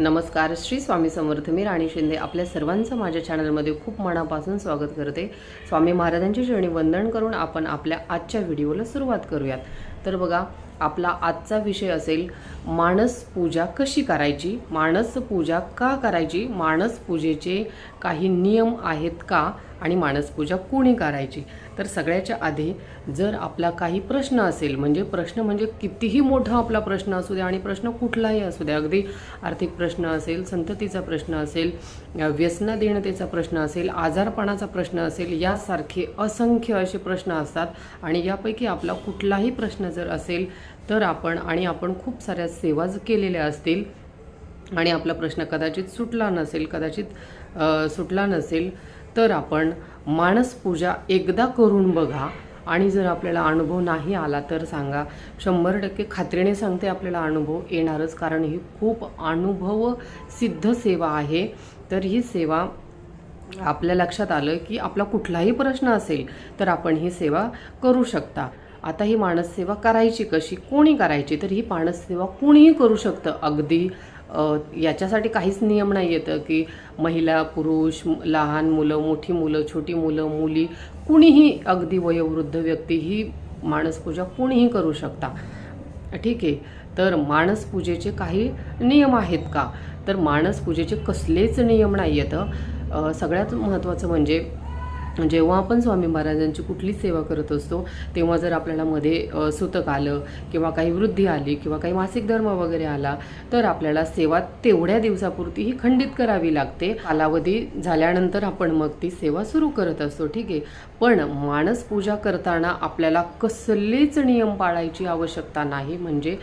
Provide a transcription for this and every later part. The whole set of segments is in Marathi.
नमस्कार. श्री स्वामी समर्थ मी राणी शिंदे आपल्या सर्वांचं माझ्या चॅनलमध्ये खूप मनापासून स्वागत करते. स्वामी महाराजांची श्रेणी वंदन करून आपण आपल्या आजच्या व्हिडिओला सुरुवात करूयात. तर बघा आपला आजचा विषय असेल मानस पूजा कशी करायची? मानस पूजा का करायची? मानस पूजेचे काही नियम आहेत का? आणि मानसपूजा कोणी करायची? तर सगळ्याच्या आधी जर आपला काही प्रश्न असेल म्हणजे प्रश्न म्हणजे कितीही मोठा आपला प्रश्न असू द्या आणि प्रश्न कुठलाही असू द्या अगदी आर्थिक प्रश्न असेल संततीचा प्रश्न असेल व्यसनाधीनतेचा प्रश्न असेल आजारपणाचा प्रश्न असेल यासारखे असंख्य असे प्रश्न असतात आणि यापैकी आपला कुठलाही प्रश्न जर असेल तर आपण आणि आपण खूप साऱ्या सेवा ज केलेल्या असतील आणि आपला प्रश्न कदाचित सुटला नसेल कदाचित सुटला नसेल तर आपण मानसपूजा एकदा करून बघा. आणि जर आपल्याला अनुभव नाही आला तर सांगा. शंभर टक्के खात्रीने सांगते आपल्याला अनुभव येणारच कारण ही खूप अनुभव सिद्ध सेवा आहे. तर ही सेवा आपल्या लक्षात आलं की आपला कुठलाही प्रश्न असेल तर आपण ही सेवा करू शकता. आता ही मानस सेवा करायची कशी? कोणी करायची? तर ही माणससेवा कोणीही करू शकतं. अगदी याच्यासाठी काहीच नियम नाही येतं की महिला पुरुष लहान मुलं मोठी मुलं छोटी मुलं मुली कुणीही अगदी वयोवृद्ध व्यक्ती ही माणसपूजा कुणीही करू शकता. ठीक आहे. तर माणसपूजेचे काही नियम आहेत का? तर माणसपूजेचे कसलेच नियम नाही आहेत सगळ्यात महत्त्वाचं म्हणजे म्हणजे जेव्हा आपण स्वामी महाराजांची कुठली सेवा करत असतो तेव्हा जर आपल्याला मध्ये सुतक आलं किंवा काही वृद्धी आली किंवा काही मासिक धर्म वगैरे आला तर आपल्याला सेवा तेवढ्या दिवसापुरती ही खंडित करावी लागते. कालावधी झाल्यानंतर आपण मग ती सेवा सुरू करत असतो ठीक आहे. पण मानस पूजा करताना आपल्याला कसलेच नियम पाळायची आवश्यकता नाही. म्हणजे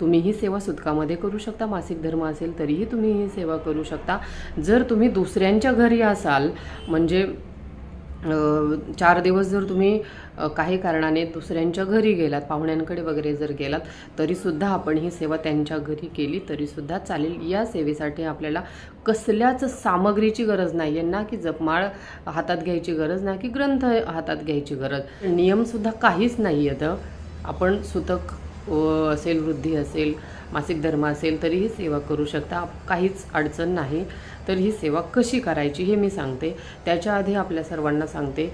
तुम्ही ही सेवा सुतकामध्ये करू शकता मासिक धर्म असेल तरीही तुम्ही ही सेवा करू शकता. जर तुम्ही दुसऱ्यांच्या घरी असाल म्हणजे चार दिवस जर तुम्ही काही कारणाने दुसऱ्यांच्या घरी गेलात पाहुण्यांकडे वगैरे जर गेलात तरीसुद्धा आपण ही सेवा त्यांच्या घरी केली तरीसुद्धा चालेल. या सेवेसाठी आपल्याला कसल्याच सामग्रीची गरज नाही. आहे ना की जपमाळ हातात घ्यायची गरज ना की ग्रंथ हातात घ्यायची गरज. नियमसुद्धा काहीच नाही आहेत आपण सुतक असेल वृद्धी असेल मासिक धर्म असेल तरीही सेवा करू शकता. काहीच अडचण नाही. तर ही सेवा कशी करायची हे मी सांगते. त्याच्या आधी आपल्या सर्वांना सांगते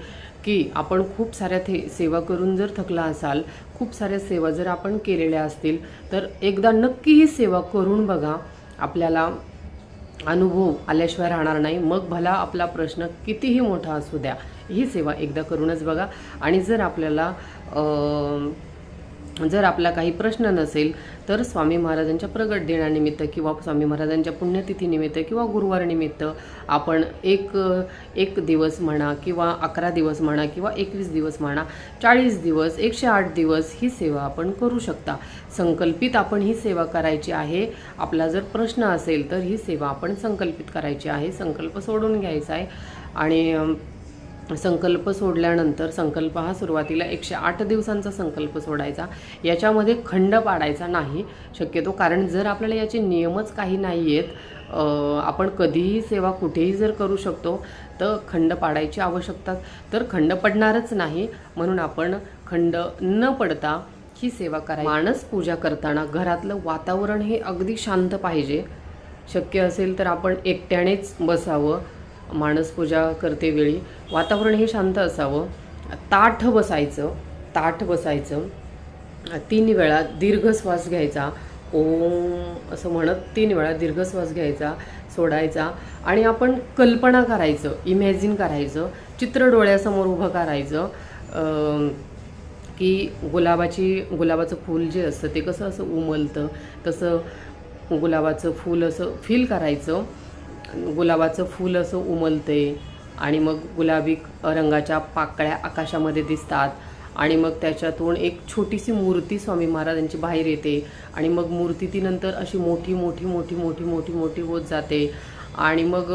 की आपण खूप साऱ्या थे सेवा करून जर थकला असाल खूप साऱ्या सेवा जर आपण केलेल्या असतील तर एकदा नक्की ही सेवा करून बघा. आपल्याला अनुभव आल्याशिवाय राहणार नाही. मग भला आपला प्रश्न कितीही मोठा असू द्या ही सेवा एकदा करूनच बघा. आणि जर आपल्याला जर आपला काही प्रश्न नसेल तर स्वामी महाराजांच्या प्रगट दिनानिमित्त किंवा स्वामी महाराजांच्या पुण्यतिथीनिमित्त किंवा गुरुवारनिमित्त आपण एक एक दिवस म्हणा किंवा अकरा दिवस म्हणा किंवा एकवीस दिवस म्हणा चाळीस दिवस एकशे आठ दिवस ही सेवा आपण करू शकता. संकल्पित आपण ही सेवा करायची आहे. आपला जर प्रश्न असेल तर ही सेवा आपण संकल्पित करायची आहे. संकल्प सोडून घ्यायचा आहे. आणि संकल्प सोडल्यानंतर संकल्प हा सुरुवातीला एकशे आठ दिवसांचा संकल्प सोडायचा. याच्यामध्ये खंड पाडायचा नाही शक्यतो कारण जर आपल्याला याचे नियमच काही नाही आहेत आपण कधीही सेवा कुठेही जर करू शकतो तर खंड पाडायची आवश्यकता तर खंड पडणारच नाही. म्हणून आपण खंड न पडता ही सेवा करायची. माणस पूजा करताना घरातलं वातावरण हे अगदी शांत पाहिजे. शक्य असेल तर आपण एकट्यानेच बसावं. माणसपूजा पूजा करते वेळी वातावरण हे शांत असावं. ताठ बसायचं ताठ बसायचं. तीन वेळा दीर्घ श्वास घ्यायचा. ओम असं म्हणत तीन वेळा दीर्घ श्वास घ्यायचा सोडायचा. आणि आपण कल्पना करायचं इमॅजिन करायचं चित्र डोळ्यासमोर उभं करायचं. की गुलाबाची गुलाबाचं फूल जे असतं ते कसं असं उमलतं तसं गुलाबाचं फूल असं फील करायचं. गुलाबाचं फूल असं उमलते आणि मग गुलाबी रंगाच्या पाकळ्या आकाशामध्ये दिसतात. आणि मग त्याच्यातून एक छोटीशी मूर्ती स्वामी महाराजांची बाहेर येते. आणि मग मूर्ती ती नंतर अशी मोठी मोठी मोठी मोठी मोठी मोठी होत जाते. आणि मग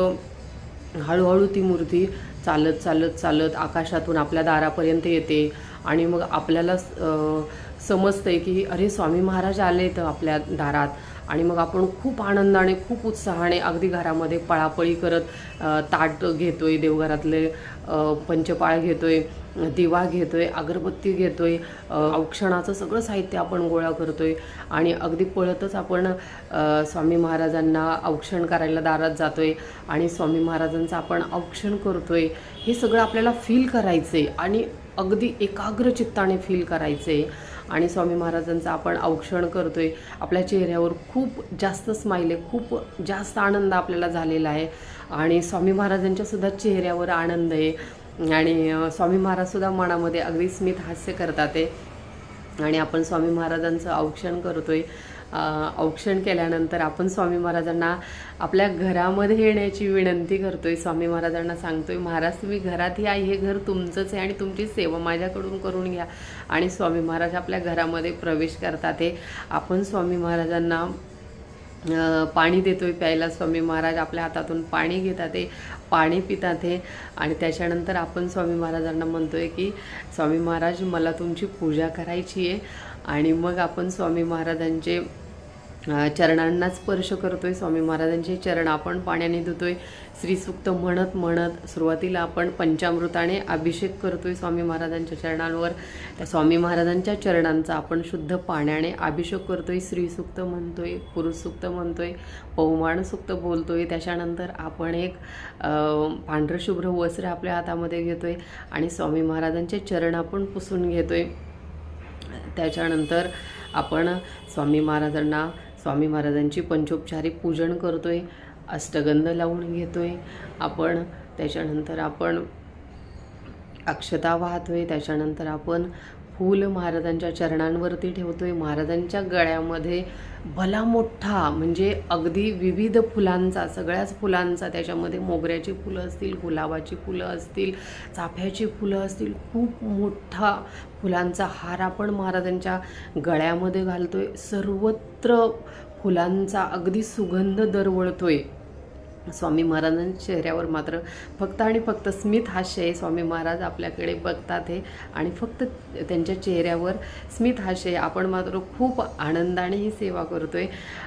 हळूहळू ती मूर्ती चालत चालत चालत आकाशातून आपल्या दारापर्यंत येते. आणि मग आपल्याला समजते समजतंय की अरे स्वामी महाराज आले तर आपल्या दारात. आणि मग आपण खूप आनंदाने खूप उत्साहाने अगदी घरामध्ये पळापळी करत ताट घेतो आहे देवघरातले पंचपाळ घेतो आहे दिवा आहे अगरबत्ती घेतो आहे औक्षणाचं सगळं साहित्य आपण गोळा करतो आहे आणि अगदी पळतच आपण स्वामी महाराजांना औक्षण करायला दारात जातो आहे आणि स्वामी महाराजांचं आपण औक्षण करतो आहे हे सगळं आपल्याला फील करायचं आहे आणि अगदी एकाग्र चित्ताने फील आहे आणि स्वामी महाराजांचं आपण औक्षण करतो आहे आपल्या चेहऱ्यावर खूप जास्त स्माईल आहे खूप जास्त आनंद आपल्याला झालेला आहे. आणि स्वामी महाराजांच्यासुद्धा चेहऱ्यावर आनंद आहे. आणि स्वामी महाराजसुद्धा मनामध्ये अगदी स्मित हास्य करतात आहे. आणि आपण स्वामी महाराजांचं औक्षण करतो आहे औक्षण केल्यानंतर आपण स्वामी महाराजांना आपल्या घरामध्ये येण्याची विनंती करतोय. स्वामी महाराजांना सांगतोय महाराज तुम्ही घरात या हे घर तुमचंच आहे आणि तुमची सेवा माझ्याकडून करून घ्या. आणि स्वामी महाराज आपल्या घरामध्ये प्रवेश करतात. हे आपण स्वामी महाराजांना पाणी देतोय प्यायला. स्वामी महाराज आपल्या हातातून पाणी घेतात. ते पाणी पितात. हे आणि त्याच्यानंतर आपण स्वामी महाराजांना म्हणतोय की स्वामी महाराज मला तुमची पूजा करायची आहे. आणि मग आपण स्वामी महाराजांचे चरणांना स्पर्श करतोय. स्वामी महाराजांचे चरण आपण पाण्याने धुतोय. श्रीसूक्त म्हणत म्हणत सुरुवातीला आपण पंचामृताने अभिषेक करतोय स्वामी महाराजांच्या चरणांवर. त्या स्वामी महाराजांच्या चरणांचा आपण शुद्ध पाण्याने अभिषेक करतोय. श्रीसूक्त म्हणतोय पुरुषसूक्त म्हणतोय पौमाण सूक्त बोलतोय. त्याच्यानंतर आपण एक पांढरशुभ्र वस्त्र आपल्या हातामध्ये घेतोय आणि स्वामी महाराजांचे चरण आपण पुसून घेतोय. त्याच्यानंतर आपण स्वामी महाराजांना स्वामी महाराजांची पंचोपचारी पूजन करतोय अष्टगंध लावून घेतोय. आपण त्याच्यानंतर आपण अक्षता वाहतोय त्याच्यानंतर आपण फूल महाराजांच्या चरणांवरती ठेवतो आहे महाराजांच्या गळ्यामध्ये भला मोठा म्हणजे अगदी विविध फुलांचा सगळ्याच फुलांचा त्याच्यामध्ये मोगऱ्याची फुलं असतील गुलाबाची फुलं असतील चाफ्याची फुलं असतील खूप मोठा फुलांचा हार आपण महाराजांच्या गळ्यामध्ये घालतो आहे सर्वत्र फुलांचा अगदी सुगंध दरवळतो आहे स्वामी महाराजांच्या चेहऱ्यावर मात्र फक्त आणि फक्त स्मित हास्य आहे. स्वामी महाराज आपल्याकडे बघतात हे. आणि फक्त त्यांच्या चेहऱ्यावर स्मित हास्य आहे. आपण मात्र खूप आनंदाने ही सेवा करतोय.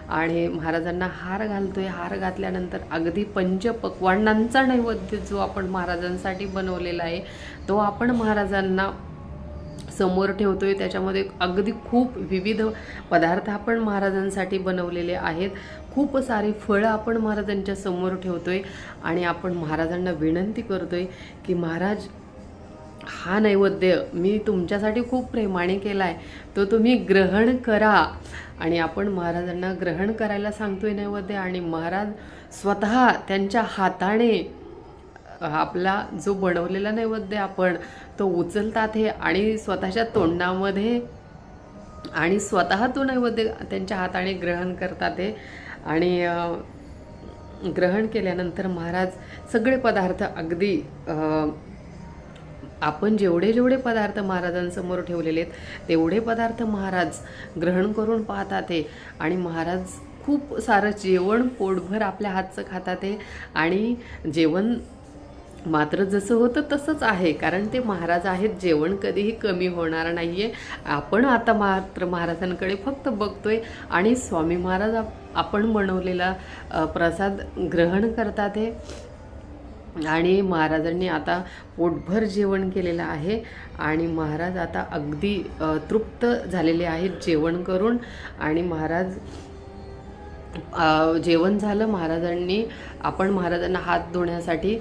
आणि महाराजांना हार घालतोय. हार घातल्यानंतर अगदी पंचपक्वांडांचा नैवेद्य जो आपण महाराजांसाठी बनवलेला आहे तो आपण महाराजांना समोर ठेवतो आहे त्याच्यामध्ये अगदी खूप विविध पदार्थ आपण महाराजांसाठी बनवलेले आहेत. खूप सारी फळं आपण महाराजांच्या समोर ठेवतो आहे आणि आपण महाराजांना विनंती करतो आहे की महाराज हा नैवेद्य मी तुमच्यासाठी खूप प्रेमाने केला आहे तो तुम्ही ग्रहण करा. आणि आपण महाराजांना ग्रहण करायला सांगतो आहे नैवेद्य. आणि महाराज स्वतः त्यांच्या हाताने आपला जो बनवलेला नैवेद्य आपण तो उचलतात हे आणि स्वतःच्या तोंडामध्ये आणि स्वतः तो नैवेद्य त्यांच्या हाताने ग्रहण करतात हे. आणि ग्रहण केल्यानंतर महाराज सगळे पदार्थ अगदी आपण जेवढे जेवढे पदार्थ महाराजांसमोर ठेवलेले आहेत तेवढे पदार्थ महाराज ग्रहण करून पाहतात ते आणि महाराज खूप सारं जेवण पोटभर आपल्या हातचं खातात ते आणि जेवण मात्र जसं होतं तसंच आहे कारण ते महाराज आहेत जेवण कधीही कमी होणार नाही आहे आपण आता मात्र महाराजांकडे फक्त बघतोय आणि स्वामी महाराज आपण बनवलेला प्रसाद ग्रहण करतात हे. आणि महाराजांनी आता पोटभर जेवण केलेलं आहे आणि महाराज आता अगदी तृप्त झालेले आहेत जेवण करून. आणि महाराज जेवण झालं महाराजांनी. आपण महाराजांना हात धुण्यासाठी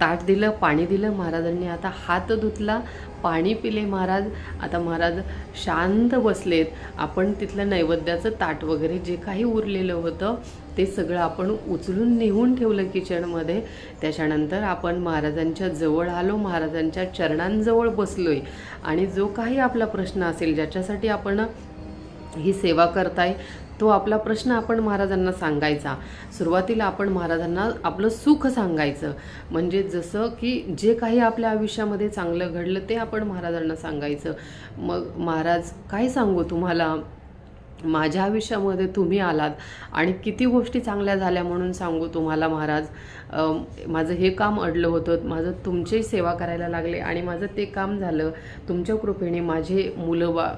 ताट दिलं पाणी दिलं. महाराजांनी आता हात धुतला पाणी पिले महाराज. आता महाराज शांत बसलेत. आपण तिथलं नैवेद्याचं ताट वगैरे जे काही उरलेलं होतं ते सगळं आपण उचलून नेऊन ठेवलं किचनमध्ये. त्याच्यानंतर आपण महाराजांच्या जवळ आलो. महाराजांच्या चरणांजवळ बसलो आहे आणि जो काही आपला प्रश्न असेल ज्याच्यासाठी आपण ही सेवा करताय तो आपला प्रश्न आपण महाराजांना सांगायचा. सुरुवातीला आपण महाराजांना आपलं सुख सांगायचं. म्हणजे जसं की जे काही आपल्या आयुष्यामध्ये चांगलं घडलं ते आपण महाराजांना सांगायचं. मग महाराज काय सांगू तुम्हाला? माझ्या आयुष्यामध्ये तुम्ही आलात आणि किती गोष्टी चांगल्या झाल्या म्हणून सांगू तुम्हाला महाराज? माझं हे काम अडलं होतं माझं तुमची सेवा करायला लागले आणि माझं ते काम झालं. तुमच्या कृपेने माझे मुलं बा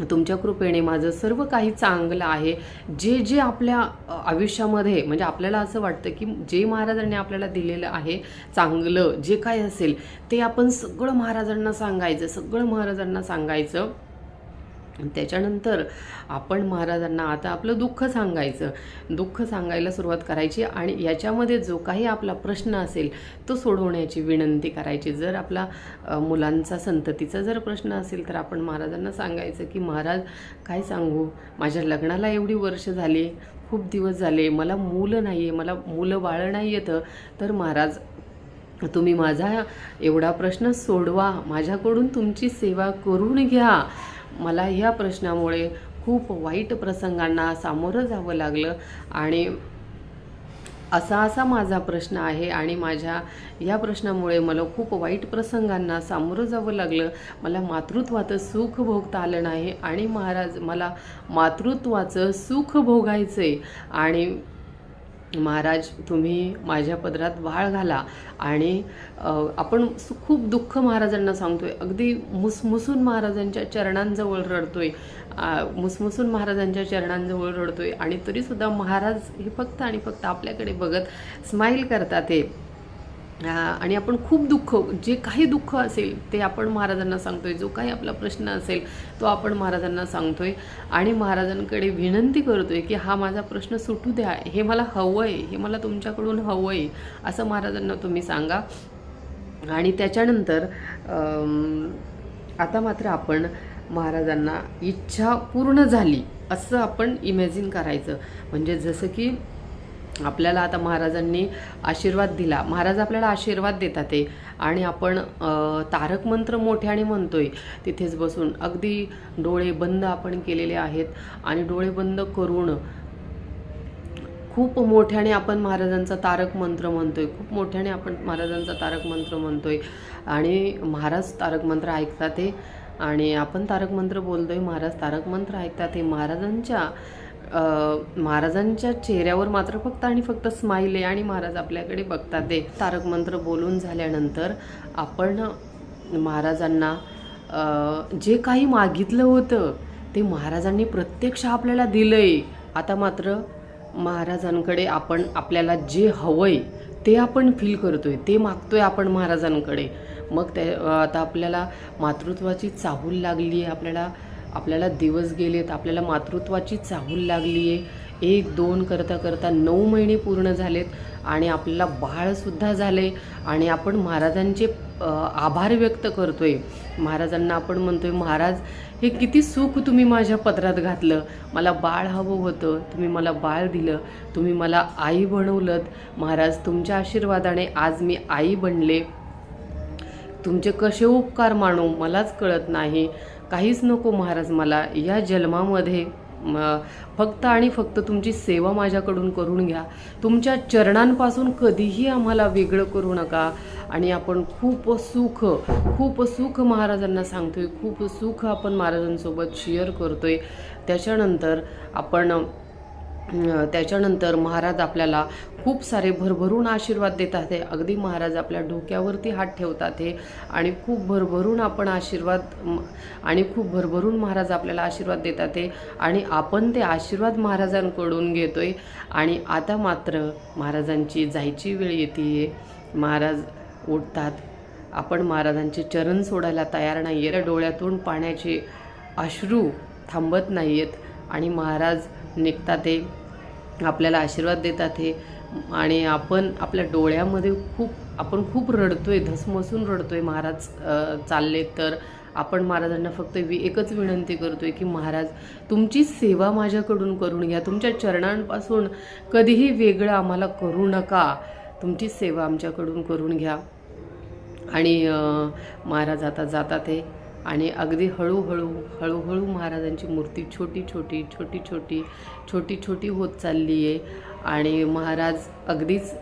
तुमच्या कृपेने माझं सर्व काही चांगलं आहे. जे जे आपल्या आयुष्यामध्ये म्हणजे आपल्याला असं वाटतं की जे महाराजांनी आपल्याला दिलेलं आहे चांगलं जे काय असेल ते आपण सगळं महाराजांना सांगायचं सगळं महाराजांना सांगायचं. आणि त्याच्यानंतर आपण महाराजांना आता आपलं दुःख सांगायचं. दुःख सांगायला सुरुवात करायची आणि याच्यामध्ये जो काही आपला प्रश्न असेल तो सोडवण्याची विनंती करायची. जर आपला मुलांचा संततीचा जर प्रश्न असेल तर आपण महाराजांना सांगायचं की महाराज काय सांगू? माझ्या लग्नाला एवढी वर्ष झाली खूप दिवस झाले मला मुलं नाही आहे मला मुलं बाळं नाही येतं. तर महाराज तुम्ही माझा एवढा प्रश्न सोडवा. माझ्याकडून तुमची सेवा करून घ्या. मला ह्या प्रश्नामुळे खूप वाईट प्रसंगांना सामोरं जावं लागलं आणि असा असा माझा प्रश्न आहे आणि माझ्या या प्रश्नामुळे मला खूप वाईट प्रसंगांना सामोरं जावं लागलं. मला मातृत्वाचं सुख भोगता आलं नाही आणि महाराज मला मातृत्वाचं सुख भोगायचं आहे आणि महाराज तुम्ही माझ्या पदरात वाळ घाला आणि आपण सु- खूप दुःख महाराजांना सांगतोय. अगदी मुसमुसून महाराजांच्या चरणांजवळ रडतोय. मुसमुसून महाराजांच्या चरणांजवळ रडतोय आणि तरीसुद्धा महाराज हे फक्त आणि फक्त आपल्याकडे बघत स्माईल करतात ते आणि आपण खूप दुःख जे काही दुःख असेल ते आपण महाराजांना सांगतोय. जो काही आपला प्रश्न असेल तो आपण महाराजांना सांगतोय. आणि महाराजांकडे विनंती करतोय की हा माझा प्रश्न सुटू द्या. हे मला हवं आहे हे मला तुमच्याकडून हवं आहे असं महाराजांना तुम्ही सांगा. आणि त्याच्यानंतर आता मात्र आपण महाराजांना इच्छा पूर्ण झाली असं आपण इमॅजिन करायचं. म्हणजे जसं की आपल्याला आता महाराजांनी आशीर्वाद दिला. महाराज आपल्याला आशीर्वाद देतात ते. आणि आपण तारक मंत्र मोठ्याने म्हणतोय तिथेच बसून. अगदी डोळे बंद आपण केलेले आहेत आणि डोळे बंद करून खूप मोठ्याने आपण महाराजांचा तारक मंत्र म्हणतोय. खूप मोठ्याने आपण महाराजांचा तारक मंत्र म्हणतोय. आणि महाराज तारक मंत्र ऐकतात ते. आणि आपण तारक मंत्र बोलतोय महाराज तारक मंत्र ऐकतात ते. महाराजांच्या महाराजांच्या चेहऱ्यावर मात्र फक्त आणि फक्त स्माईल आहे आणि महाराज आपल्याकडे बघतात ते. तारक मंत्र बोलून झाल्यानंतर आपण महाराजांना जे काही मागितलं होतं ते महाराजांनी प्रत्यक्ष आपल्याला दिलं आहे आता मात्र महाराजांकडे आपण आपल्याला जे हवं आहे ते आपण फील करतोय ते मागतोय आपण महाराजांकडे. मग त्या आता आपल्याला मातृत्वाची चाहूल लागली आहे आपल्याला आपल्याला दिवस गेलेत आपल्याला मातृत्वाची चाहूल लागली आहे एक दोन करता करता नऊ महिने पूर्ण झालेत आणि आपल्याला बाळसुद्धा झाले आणि आपण महाराजांचे आभार व्यक्त करतो आहे महाराजांना आपण म्हणतो आहे महाराज हे किती सुख तुम्ही माझ्या पत्रात घातलं. मला बाळ हवं होतं. तुम्ही मला बाळ दिलं. तुम्ही मला आई बनवलं महाराज तुमच्या आशीर्वादाने आज मी आई बनले. तुमचे कसे उपकार मानू? मलाच कळत नाही. काहीच नको महाराज मला. या जन्मामध्ये फक्त आणि फक्त तुमची सेवा माझ्याकडून करून घ्या. तुमच्या चरणांपासून कधीही आम्हाला वेगळं करू नका. आणि आपण खूप सुख खूप सुख महाराजांना सांगतोय. खूप सुख आपण महाराजांसोबत शेअर करतोय. त्याच्यानंतर आपण त्याच्यानंतर महाराज आपल्याला खूप सारे भरभरून आशीर्वाद देतात हे. अगदी महाराज आपल्या डोक्यावरती हात ठेवतात हे. आणि खूप भरभरून आपण आशीर्वाद आणि खूप भरभरून महाराज आपल्याला आशीर्वाद देतात हे. आणि आपण ते आशीर्वाद महाराजांकडून घेतो आहे आणि आता मात्र महाराजांची जायची वेळ येते महाराज उठतात आपण महाराजांचे चरण सोडायला तयार नाही आहे डोळ्यातून पाण्याचे अश्रू थांबत नाही आहेत आणि महाराज निघतात ते आपल्याला आशीर्वाद देतात हे. आणि आपण आपल्या डोळ्यामध्ये खूप आपण खूप रडतोय धसमसून रडतोय महाराज चालले तर. आपण महाराजांना फक्त वि एकच विनंती करतोय की महाराज तुमची सेवा माझ्याकडून करून घ्या. तुमच्या चरणांपासून कधीही वेगळं आम्हाला करू नका. तुमची सेवा आमच्याकडून करून घ्या. आणि महाराज आता जातात हे. आणि अगदी हळूहळू हळूहळू महाराजांची मूर्ती छोटी छोटी छोटी छोटी छोटी छोटी होत चालली आहे आणि महाराज अगदीच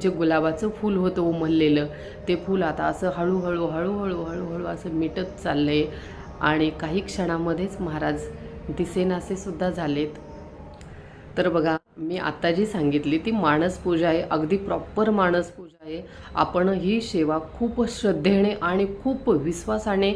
जे गुलाबाचं फूल होतं उमललेलं ते फूल आता असं हळूहळू हळूहळू हळूहळू असं मिटत चाललं आहे आणि काही क्षणामध्येच महाराज दिसेनासेसुद्धा झालेत. तर बघा मी आता जी सांगितली ती मानस पूजा आहे अगदी प्रॉपर मानस पूजा आहे. आपण ही सेवा खूप श्रद्धेने आणि खूप विश्वासाने